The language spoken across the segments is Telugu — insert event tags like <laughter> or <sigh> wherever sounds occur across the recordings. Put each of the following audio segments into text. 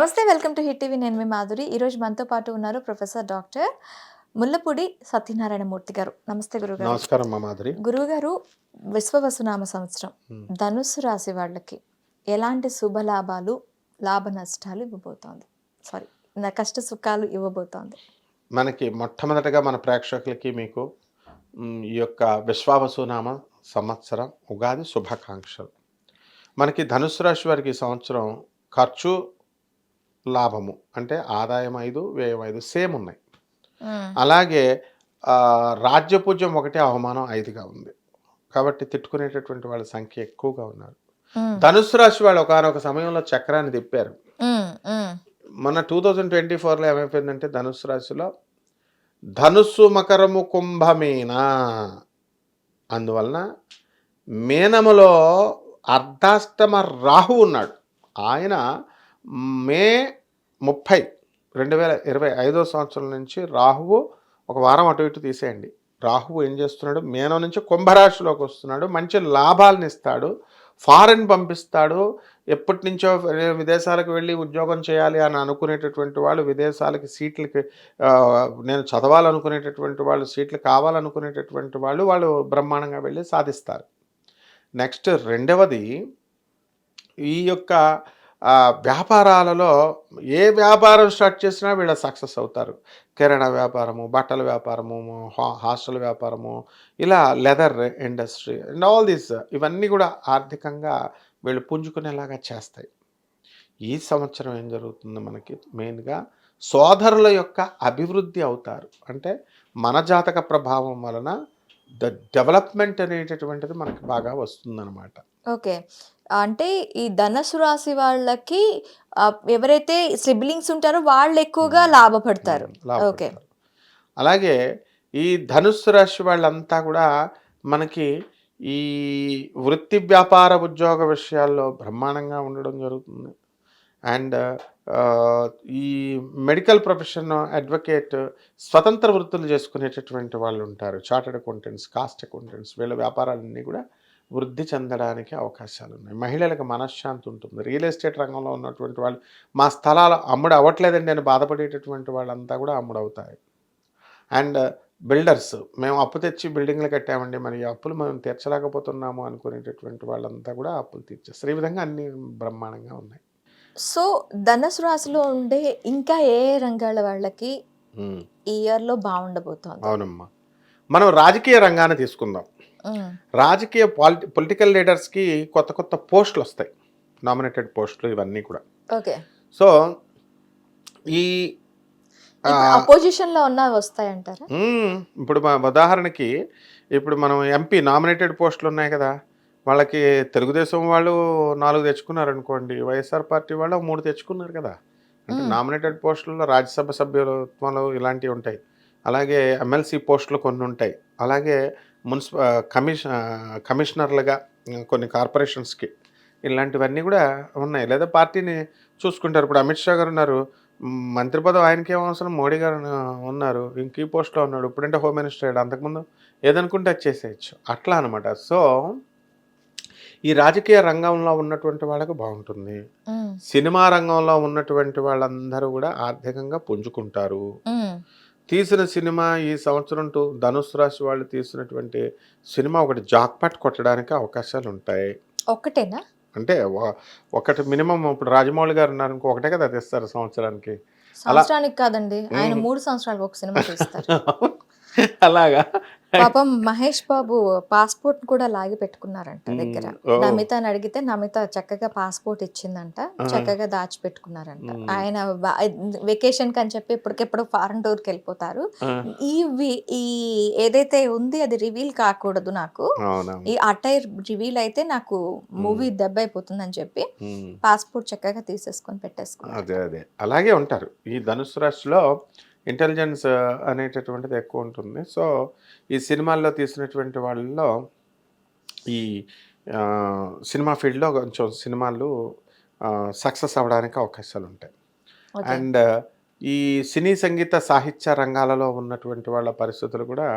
నమస్తే వెల్కమ్ టు హిట్ టీవీ. నేను మీ మాధురి. ఈరోజు మనతో పాటు ఉన్నారు ప్రొఫెసర్ డాక్టర్ ముల్లపూడి సత్యనారాయణ మూర్తి గారు. నమస్తే గురుగారు. నమస్కారం మా మాదిరి గురువుగారు విశ్వవసునామ సంవత్సరం. ధనుస్సు రాశి వాళ్ళకి ఎలాంటి శుభ లాభాలు లాభ నష్టాలు ఇవ్వబోతోంది? సారీ నా కష్ట సుఖాలు ఇవ్వబోతోంది. మనకి మొట్టమొదటగా మన ప్రేక్షకులకి మీకు ఈ యొక్క విశ్వావసునామ సంవత్సరం ఉగాది శుభాకాంక్షలు. మనకి ధనుసు రాశి వారికి సంవత్సరం ఖర్చు లాభము. అంటే ఆదాయం ఐదు వ్యయం ఐదు సేమ్ ఉన్నాయి. అలాగే రాజ్యపూజ్యం ఒకటి అవమానం ఐదుగా ఉంది. కాబట్టి తిట్టుకునేటటువంటి వాళ్ళ సంఖ్య ఎక్కువగా ఉన్నారు. ధనుసు రాశి వాళ్ళు ఒకనొక సమయంలో చక్రాన్ని తిప్పారు. మన టూ థౌజండ్ ట్వంటీ ఫోర్లో ఏమైపోయిందంటే ధనుస్సు రాశిలో ధనుస్సు మకరము కుంభమీన? అందువలన మీనములో అర్ధాష్టమ రాహు ఉన్నాడు. ఆయన మే ముప్పై రెండు వేల ఇరవై ఐదో సంవత్సరం నుంచి రాహువు ఒక వారం అటు ఇటు తీసేయండి. రాహువు ఏం చేస్తున్నాడు? మేనం నుంచి కుంభరాశిలోకి వస్తున్నాడు. మంచి లాభాలను ఇస్తాడు. ఫారెన్ పంపిస్తాడు. ఎప్పటి నుంచో విదేశాలకు వెళ్ళి ఉద్యోగం చేయాలి అని అనుకునేటటువంటి వాళ్ళు విదేశాలకి సీట్లకి నేను చదవాలనుకునేటటువంటి వాళ్ళు సీట్లు కావాలనుకునేటటువంటి వాళ్ళు వాళ్ళు బ్రహ్మాండంగా వెళ్ళి సాధిస్తారు. నెక్స్ట్ రెండవది ఈ యొక్క వ్యాపారాలలో ఏ వ్యాపారం స్టార్ట్ చేసినా వీళ్ళ సక్సెస్ అవుతారు. కిరాణా వ్యాపారము బట్టల వ్యాపారము హాస్టల్ వ్యాపారము ఇలా leather industry and all these ఇవన్నీ కూడా ఆర్థికంగా వీళ్ళు పుంజుకునేలాగా చేస్తాయి. ఈ సంవత్సరం ఏం జరుగుతుంది మనకి? మెయిన్గా సోదరుల యొక్క అభివృద్ధి అవుతారు. అంటే మన జాతక ప్రభావం వలన ద డెవలప్మెంట్ అనేటటువంటిది మనకి బాగా వస్తుందన్నమాట. ఓకే. అంటే ఈ ధనుసు రాశి వాళ్ళకి ఆ, ఎవరైతే సిబ్లింగ్స్ ఉంటారో వాళ్ళు ఎక్కువగా లాభపడతారు. ఓకే లాభపడతారు. అలాగే ఈ ధనుస్సు రాశి వాళ్ళంతా కూడా మనకి ఈ వృత్తి వ్యాపార ఉద్యోగ విషయాల్లో బ్రహ్మాండంగా ఉండడం జరుగుతుంది. అండ్ ఈ మెడికల్ ప్రొఫెషన్ అడ్వకేట్ స్వతంత్ర వృత్తులు చేసుకునేటటువంటి వాళ్ళు ఉంటారు. చార్టెడ్ అకౌంటెంట్స్ కాస్ట్ అకౌంటెంట్స్ వీళ్ళ వ్యాపారాలన్నీ కూడా వృద్ధి చెందడానికి అవకాశాలు ఉన్నాయి మహిళలకు మనశ్శాంతి ఉంటుంది. రియల్ ఎస్టేట్ రంగంలో ఉన్నటువంటి వాళ్ళు మా స్థలాలు అమ్ముడు అవ్వట్లేదండి అని బాధపడేటటువంటి వాళ్ళంతా కూడా అమ్ముడవుతాయి. అండ్ బిల్డర్స్ మేము అప్పు తెచ్చి బిల్డింగ్లు కట్టామండి. మరి ఈ అప్పులు మనం తీర్చలేకపోతున్నాము అనుకునేటటువంటి వాళ్ళంతా కూడా అప్పులు తీర్చేస్తారు. ఈ విధంగా అన్ని బ్రహ్మాండంగా ఉన్నాయి. సో ధనుసు రాశిలో ఉండే ఇంకా ఏ రంగాల వాళ్ళకి ఈ ఇయర్లో బాగుండబోతోంది? అవునమ్మా. మనం రాజకీయ రంగాన్ని తీసుకుందాం. రాజకీయ పాలిటి పొలిటికల్ లీడర్స్కి కొత్త కొత్త పోస్టులు వస్తాయి. నామినేటెడ్ పోస్టులు ఇవన్నీ కూడా. ఓకే. సో ఈ ఆ, అపోజిషన్లో ఉన్న వస్తాయంటారా? మ్మ్. ఇప్పుడు మా ఉదాహరణకి ఇప్పుడు మనం ఎంపీ నామినేటెడ్ పోస్టులు ఉన్నాయి కదా. వాళ్ళకి తెలుగుదేశం వాళ్ళు నాలుగు తెచ్చుకున్నారు అనుకోండి వైఎస్ఆర్ పార్టీ వాళ్ళు మూడు తెచ్చుకున్నారు కదా. అంటే. నామినేటెడ్ పోస్టుల్లో రాజ్యసభ సభ్యత్వాలు ఇలాంటివి ఉంటాయి. అలాగే ఎమ్మెల్సీ పోస్టులు కొన్ని ఉంటాయి. అలాగే మున్సిప కమిష కమిషనర్లుగా కొన్ని కార్పొరేషన్స్కి ఇలాంటివన్నీ కూడా ఉన్నాయి. లేదా పార్టీని చూసుకుంటారు. ఇప్పుడు అమిత్ షా గారు ఉన్నారు. మంత్రి పదవి ఆయనకి అవసరం? మోడీ గారు ఉన్నారు. ఇంక ఈ పోస్ట్లో ఉన్నాడు. ఇప్పుడంటే హోమ్ మినిస్టర్ అయ్యాడు. అంతకుముందు ఏదనుకుంటే అది చేసేయచ్చు. అట్లా అనమాట సో ఈ రాజకీయ రంగంలో ఉన్నటువంటి వాళ్ళకు బాగుంటుంది. సినిమా రంగంలో ఉన్నటువంటి వాళ్ళందరూ కూడా ఆర్థికంగా పుంజుకుంటారు. తీసిన సినిమా ఈ సంవత్సరం టు ధనుసు రాశి వాళ్ళు తీసినటువంటి సినిమా ఒకటి జాక్పాట్ కొట్టడానికి అవకాశాలు ఉంటాయి. ఒక్కటేనా అంటే ఒకటి మినిమం ఇప్పుడు రాజమౌళి గారు ఉన్నారు ఇంకో ఒకటే కదా తెస్తారు సంవత్సరానికి. సంవత్సరానికి కాదండి. ఆయన. మూడు సంవత్సరాలకు ఒక సినిమా తీస్తారు. <laughs> అలాగా? పాపం మహేష్ బాబు పాస్పోర్ట్ కూడా లాగి పెట్టుకున్నారంట దగ్గర. నమితని అడిగితే నమిత చక్కగా పాస్పోర్ట్ ఇచ్చిందంట. చక్కగా దాచిపెట్టుకున్నారంట. ఉమ్. ఆయన వెకేషన్ కని చెప్పి ఇప్పటికెప్పుడు ఫారెన్ టూర్కి వెళ్ళిపోతారు. ఈ ఈ ఏదైతే ఉంది అది రివీల్ కాకూడదు నాకు. ఈ అటైర్ రివీల్ అయితే నాకు మూవీ దెబ్బ అయిపోతుందని చెప్పి ఉమ్. పాస్పోర్ట్ చక్కగా తీసేసుకొని పెట్టేసుకున్నారు. అదే అదే. అలాగే ఉంటారు. ఈ ధనుసు రాశిలో ఇంటెలిజెన్స్ అనేటటువంటిది ఎక్కువ ఉంటుంది. సో ఈ సినిమాల్లో తీసినటువంటి వాళ్ళలో ఈ సినిమా ఫీల్డ్లో కొంచెం సినిమాలు సక్సెస్ అవ్వడానికి అవకాశాలు ఉంటాయి. అండ్ ఈ సినీ సంగీత సాహిత్య రంగాలలో ఉన్నటువంటి వాళ్ళ పరిస్థితులు కూడా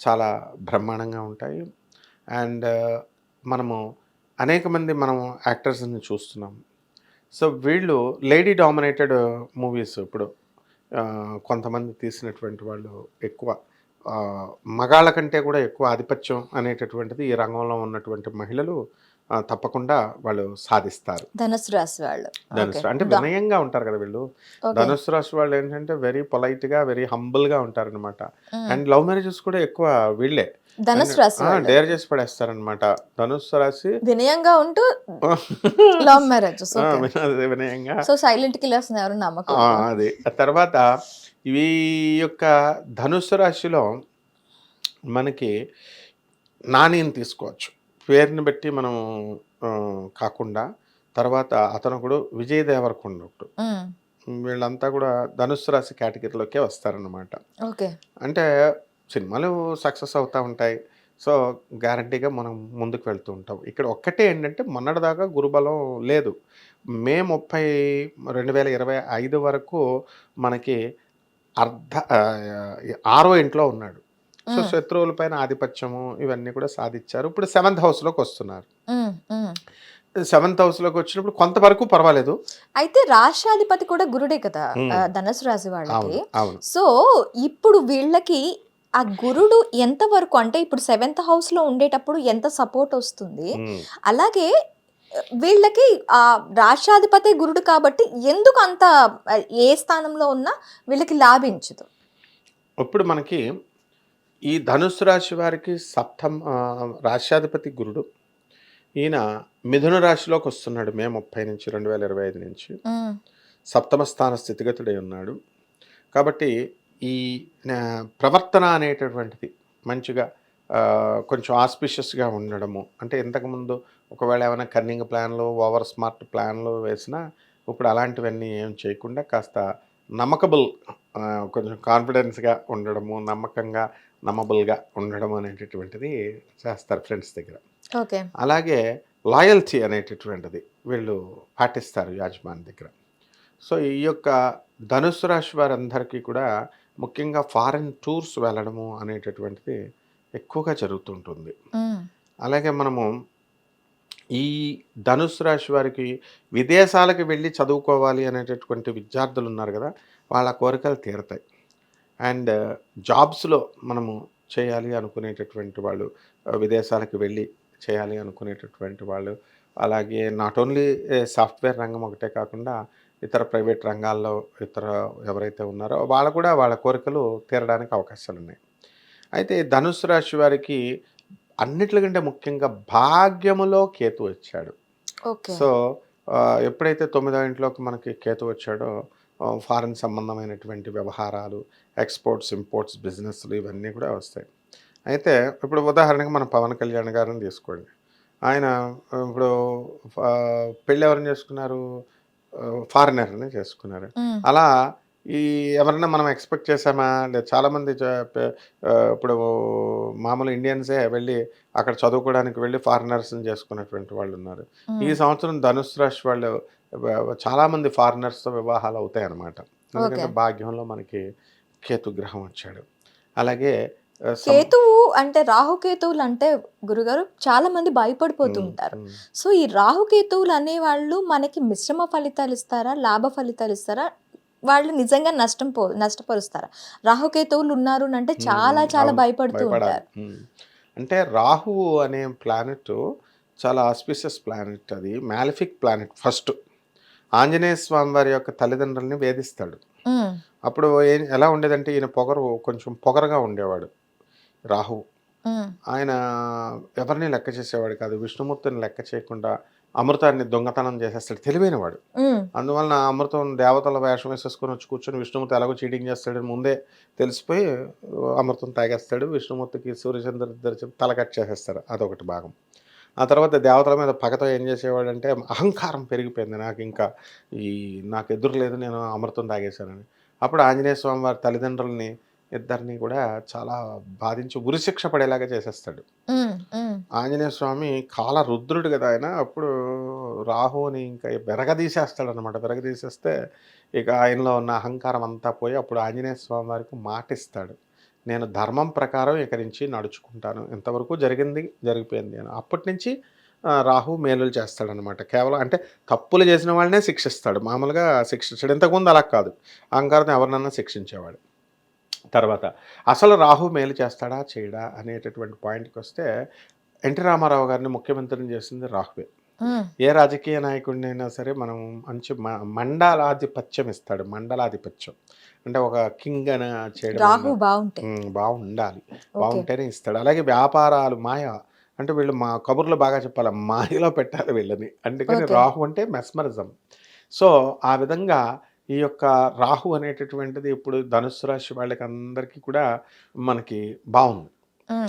చాలా బ్రహ్మాండంగా ఉంటాయి. అండ్ మనము అనేక మంది మనం యాక్టర్స్ని చూస్తున్నాం. సో వీళ్ళు లేడీ డామినేటెడ్ మూవీస్ ఇప్పుడు కొంతమంది తీసినటువంటి వాళ్ళు ఎక్కువ మగాళ్ళ కంటే కూడా ఎక్కువ ఆధిపత్యం అనేటటువంటిది ఈ రంగంలో ఉన్నటువంటి మహిళలు తప్పకుండా వాళ్ళు సాధిస్తారు ధనుసు రాశి వాళ్ళు ధనుసు. అంటే వినయంగా ఉంటారు కదా వీళ్ళు. ధనుసు రాశి వాళ్ళు ఏంటంటే వెరీ పొలైట్గా వెరీ హంబుల్గా ఉంటారు అనమాట Mm. అండ్ లవ్ మ్యారేజెస్ కూడా ఎక్కువ వీళ్ళే ధనుసు రాశి డేర్ చేసి పడేస్తారనమాట ధనుసు రాశి వినయంగా ఉంటూ <laughs> లవ్ అదే వినయంగా. సో సైలెంట్ కిల్లర్స్ ఎవరు నమ్మకం అది. ఆ తర్వాత ఇవి యొక్క ధనుసు రాశిలో మనకి నాణ్యం తీసుకోవచ్చు. పేరుని బట్టి మనం కాకుండా తర్వాత అతను కూడా విజయ్ దేవరకొండ ఒకడు. వీళ్ళంతా కూడా ధనుసు రాశి కేటగిరీలోకే వస్తారన్నమాట. ఓకే. అంటే సినిమాలు సక్సెస్ అవుతూ ఉంటాయి. సో గ్యారంటీగా మనం ముందుకు వెళ్తూ ఉంటాం. ఇక్కడ ఒక్కటే ఏంటంటే మొన్నటిదాకా గురుబలం లేదు. మే ముప్పై రెండు వేల ఇరవై ఐదు వరకు మనకి అర్ధ ఆరో ఇంట్లో ఉన్నాడు. సో. శత్రువుల పైన ఆధిపత్యము ఇవన్నీ కూడా సాధించారు. ఇప్పుడు సెవెంత్ హౌస్లోకి వస్తున్నారు. సెవెంత్ హౌస్లోకి వచ్చినప్పుడు కొంతవరకు పర్వాలేదు. అయితే రాష్ట్రాధిపతి కూడా గురుడే కదా ధనుసు రాశి వాళ్ళకి. సో ఇప్పుడు వీళ్ళకి ఆ గురుడు ఎంత వరకు అంటే ఇప్పుడు సెవెంత్ హౌస్లో ఉండేటప్పుడు ఎంత సపోర్ట్ వస్తుంది. అలాగే వీళ్ళకి ఆ రాష్ట్రాధిపతి గురుడు కాబట్టి ఎందుకు అంత ఏ స్థానంలో ఉన్నా వీళ్ళకి లాభించదు. ఇప్పుడు మనకి ఈ ధనుసు రాశి వారికి సప్తం ఆ, రాష్ట్రాధిపతి గురుడు. ఈయన మిథున రాశిలోకి వస్తున్నాడు మే ముప్పై నుంచి రెండు వేల ఇరవై ఐదు నుంచి. సప్తమ స్థాన స్థితిగతుడై ఉన్నాడు. కాబట్టి ఈ ప్రవర్తన అనేటటువంటిది మంచిగా కొంచెం ఆస్పిషియస్గా ఉండడము. అంటే ఇంతకుముందు ఒకవేళ ఏమైనా కన్నింగ్ ప్లాన్లు ఓవర్ స్మార్ట్ ప్లాన్లు వేసినా ఇప్పుడు అలాంటివన్నీ ఏం చేయకుండా కాస్త నమ్మకబుల్ కొంచెం కాన్ఫిడెన్స్గా ఉండడము నమ్మకంగా నమ్మబుల్గా ఉండడం అనేటటువంటిది చేస్తారు ఫ్రెండ్స్ దగ్గర. ఓకే. అలాగే లాయల్టీ అనేటటువంటిది వీళ్ళు పాటిస్తారు యాజమాన్ దగ్గర. సో ఈ యొక్క ధనుసు రాశి వారందరికీ కూడా ముఖ్యంగా ఫారెన్ టూర్స్ వెళ్ళడము అనేటటువంటిది ఎక్కువగా జరుగుతుంటుంది. అలాగే మనము ఈ ధనుసు రాశి వారికి విదేశాలకు వెళ్ళి చదువుకోవాలి అనేటటువంటి విద్యార్థులు ఉన్నారు కదా వాళ్ళ కోరికలు తీరతాయి అండ్ జాబ్స్లో మనము చేయాలి అనుకునేటటువంటి వాళ్ళు విదేశాలకు వెళ్ళి చేయాలి అనుకునేటటువంటి వాళ్ళు అలాగే నాట్ ఓన్లీ సాఫ్ట్వేర్ రంగం ఒకటే కాకుండా ఇతర ప్రైవేట్ రంగాల్లో ఇతర ఎవరైతే ఉన్నారో వాళ్ళు కూడా వాళ్ళ కోరికలు తీరడానికి అవకాశాలు ఉన్నాయి. అయితే ధనుసు రాశి వారికి అన్నిటికంటే ముఖ్యంగా భాగ్యములో కేతు వచ్చాడు. సో ఎప్పుడైతే తొమ్మిదో ఇంట్లోకి మనకి కేతు వచ్చాడో ఫారిన్ సంబంధమైనటువంటి వ్యవహారాలు ఎక్స్పోర్ట్స్ ఇంపోర్ట్స్ బిజినెస్లు ఇవన్నీ కూడా వస్తాయి. అయితే ఇప్పుడు ఉదాహరణకు మన పవన్ కళ్యాణ్ గారిని తీసుకోండి. ఆయన ఇప్పుడు పెళ్ళి ఎవరిని చేసుకున్నారు? ఫారినర్ని చేసుకున్నారు. అలా ఈ ఎవరన్నా మనం ఎక్స్పెక్ట్ చేసామా లేదు చాలామంది ఇప్పుడు మామూలు ఇండియన్సే వెళ్ళి అక్కడ చదువుకోవడానికి వెళ్ళి ఫారినర్స్ని చేసుకున్నటువంటి వాళ్ళు ఉన్నారు ఈ. సంవత్సరం ధనుసు రాశి వాళ్ళు చాలామంది ఫారినర్స్తో వివాహాలు అవుతాయి అన్నమాట ఎందుకంటే. భాగ్యంలో మనకి కేతు గ్రహం వచ్చాడు అలాగే కేతువు అంటే రాహుకేతువులు అంటే గురుగారు చాలా మంది భయపడిపోతూ ఉంటారు. సో ఈ రాహుకేతువులు అనేవాళ్ళు మనకి మిశ్రమ ఫలితాలు ఇస్తారా లాభ ఫలితాలు ఇస్తారా? వాళ్ళు నిజంగా నష్టం పో నష్టపరుస్తారా? రాహుకేతువులు ఉన్నారు అంటే చాలా చాలా భయపడుతూ. ఉంటారు. అంటే రాహువు అనే ప్లానెట్ చాలా ఆస్పిషియస్ ప్లానెట్ అది malefic planet first Anjaneya Swami వారి యొక్క తల్లిదండ్రుల్ని వేధిస్తాడు. అప్పుడు ఎలా ఉండేదంటే ఈయన పొగరు కొంచెం పొగరగా ఉండేవాడు. రాహు. ఆయన ఎవరిని లెక్క చేసేవాడు కాదు విష్ణుమూర్తిని లెక్క చేయకుండా అమృతాన్ని దొంగతనం చేసేస్తాడు తెలివైనవాడు. అందువలన అమృతం దేవతల వేషం వేసేసుకొని వచ్చి కూర్చొని విష్ణుమూర్తి ఎలాగో చీటింగ్ చేస్తాడని ముందే తెలిసిపోయి అమృతం తాగేస్తాడు విష్ణుమూర్తికి సూర్యచంద్ర ఇద్దరు తల కట్ చేసేస్తారు అదొకటి భాగం. ఆ తర్వాత దేవతల మీద పగతో ఏం చేసేవాడంటే అహంకారం పెరిగిపోయింది నాకు ఇంకా ఈ నాకు ఎదురు లేదు నేను అమృతం తాగేశానని. అప్పుడు ఆంజనేయ స్వామి వారి తల్లిదండ్రులని ఇద్దరిని కూడా చాలా బాధించి ఉరిశిక్ష పడేలాగా చేసేస్తాడు. ఆంజనేయ స్వామి కాల రుద్రుడు కదా ఆయన అప్పుడు రాహుని ఇంకా బెరగదీసేస్తాడు అనమాట బెరగదీసేస్తే ఇక ఆయనలో ఉన్న అహంకారం అంతా పోయి అప్పుడు ఆంజనేయ స్వామి వారికి మాటిస్తాడు. నేను ధర్మం ప్రకారం ఇక్కడి నుంచి నడుచుకుంటాను. ఇంతవరకు జరిగింది జరిగిపోయింది అని. అప్పటి నుంచి రాహు మేలులు చేస్తాడనమాట కేవలం అంటే తప్పులు చేసిన వాళ్ళనే శిక్షిస్తాడు. మామూలుగా శిక్షించాడు. ఇంతకుముందు అలా కాదు. అహంకారం ఎవరినన్నా శిక్షించేవాడు. తర్వాత అసలు రాహు మేలు చేస్తాడా చేయడా? అనేటటువంటి పాయింట్కి వస్తే ఎన్టీ రామారావు గారిని ముఖ్యమంత్రిని చేసింది రాహువే. ఏ రాజకీయ నాయకుడిని అయినా సరే మనం మంచి మ- మండలాధిపత్యం ఇస్తాడు మండలాధిపత్యం. అంటే ఒక కింగ్ అని చేయడం బాగుండాలి బాగుంటేనే ఇస్తాడు. అలాగే వ్యాపారాలు మాయ అంటే వీళ్ళు మా కబుర్లు బాగా చెప్పాలి మాయలో పెట్టాలి వీళ్ళని. అందుకని. రాహు అంటే మెస్మరిజం. సో ఆ విధంగా ఈ యొక్క రాహు అనేటటువంటిది ఇప్పుడు ధనుస్సు రాశి వాళ్ళకి అందరికీ కూడా మనకి బాగుంది.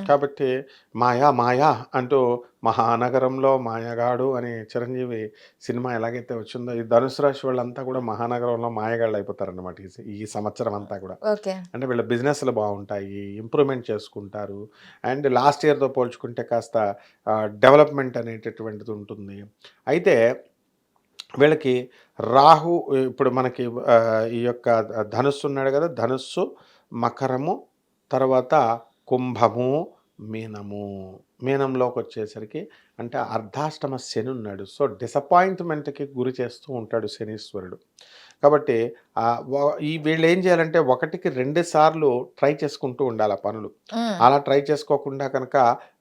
కాబట్టి మాయా మాయా అంటూ మహానగరంలో మాయగాడు అని చిరంజీవి సినిమా ఎలాగైతే వచ్చిందో ఈ ధనుసు రాశి వాళ్ళంతా కూడా మహానగరంలో మాయగాళ్ళు అయిపోతారన్నమాట ఈ- ఈ సంవత్సరం అంతా కూడా. ఓకే. అంటే వీళ్ళ బిజినెస్లు బాగుంటాయి ఇంప్రూవ్మెంట్ చేసుకుంటారు. అండ్ లాస్ట్ ఇయర్తో పోల్చుకుంటే కాస్త డెవలప్మెంట్ అనేటటువంటిది ఉంటుంది. అయితే వీళ్ళకి రాహు ఇప్పుడు మనకి ఈ యొక్క ధనుస్సు ఉన్నాడు కదా ధనుస్సు మకరము తర్వాత కుంభము మీనము. మీనంలోకి వచ్చేసరికి అంటే అర్ధాష్టమ శని ఉన్నాడు. సో డిసప్పాయింట్మెంట్కి గురి చేస్తూ ఉంటాడు శనీశ్వరుడు. కాబట్టి ఈ వీళ్ళు ఏం చేయాలంటే ఒకటికి రెండు సార్లు ట్రై చేసుకుంటూ ఉండాలి ఆ పనులు. అలా ట్రై చేసుకోకుండా కనుక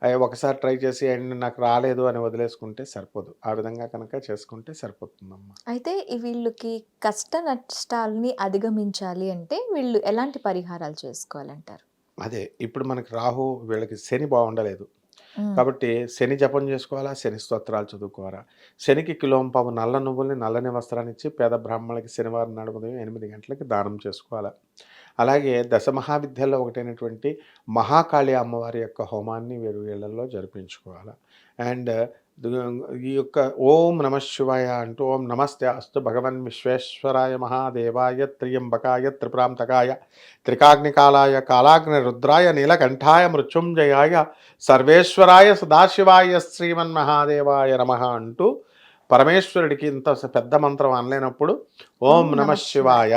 "అయ్య, ఒకసారి ట్రై చేసి అండ్ నాకు రాలేదు అని వదిలేసుకుంటే సరిపోదు. ఆ విధంగా కనుక చేసుకుంటే సరిపోతుందమ్మా. అయితే వీళ్ళకి కష్ట నష్టాలని అధిగమించాలి అంటే వీళ్ళు ఎలాంటి పరిహారాలు చేసుకోవాలంటారు? అదే ఇప్పుడు మనకి రాహు వీళ్ళకి శని బాగుండలేదు. కాబట్టి శని జపం చేసుకోవాలా? శని స్తోత్రాలు చదువుకోవాలా? శనికి కిలోంపావు నల్ల నువ్వుల్ని నల్లని వస్త్రాన్ని ఇచ్చి పేద బ్రాహ్మణులకి శనివారం నాడు ఉదయం ఎనిమిది గంటలకి దానం చేసుకోవాలా? అలాగే దశ మహావిద్యల్లో ఒకటైనటువంటి మహాకాళి అమ్మవారి యొక్క హోమాన్ని వీరు వీళ్ళల్లో జరిపించుకోవాలి? అండ్ ఈ యొక్క ఓం నమ శివాయ అంటూ ఓం నమస్తే అస్తు భగవన్ విశ్వేశ్వరాయ మహాదేవాయ త్రియంబకాయ త్రిపురాంతకాయ త్రికాగ్నికాలాయ కాలాగ్ని రుద్రాయ నీలకంఠాయ మృత్యుంజయాయ సర్వేశ్వరాయ సదాశివాయ శ్రీమన్మహాదేవాయ నమ అంటూ పరమేశ్వరుడికి ఇంత పెద్ద మంత్రం అనలేనప్పుడు ఓం నమ శివాయ.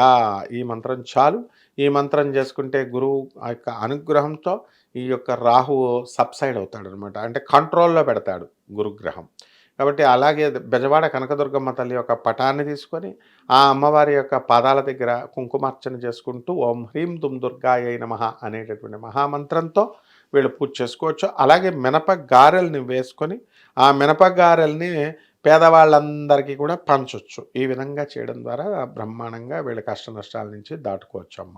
ఈ మంత్రం చాలు. ఈ మంత్రం చేసుకుంటే గురువు ఆ యొక్క అనుగ్రహంతో ఈ యొక్క రాహువు సబ్సైడ్ అవుతాడు అనమాట అంటే కంట్రోల్లో పెడతాడు గురుగ్రహం. కాబట్టి అలాగే బెజవాడ కనకదుర్గమ్మ తల్లి యొక్క పటాన్ని తీసుకొని ఆ అమ్మవారి యొక్క పాదాల దగ్గర కుంకుమార్చన చేసుకుంటూ ఓం హ్రీం దుమ్ దుర్గాయ నమః అనేటటువంటి మహామంత్రంతో వీళ్ళు పూజ చేసుకోవచ్చు. అలాగే మినప గారెల్ని వేసుకొని ఆ మినప గారెల్ని పేదవాళ్ళందరికీ కూడా పంచవచ్చు ఈ విధంగా చేయడం ద్వారా బ్రహ్మాండంగా వీళ్ళ కష్ట నష్టాల నుంచి దాటుకోవచ్చు అమ్మ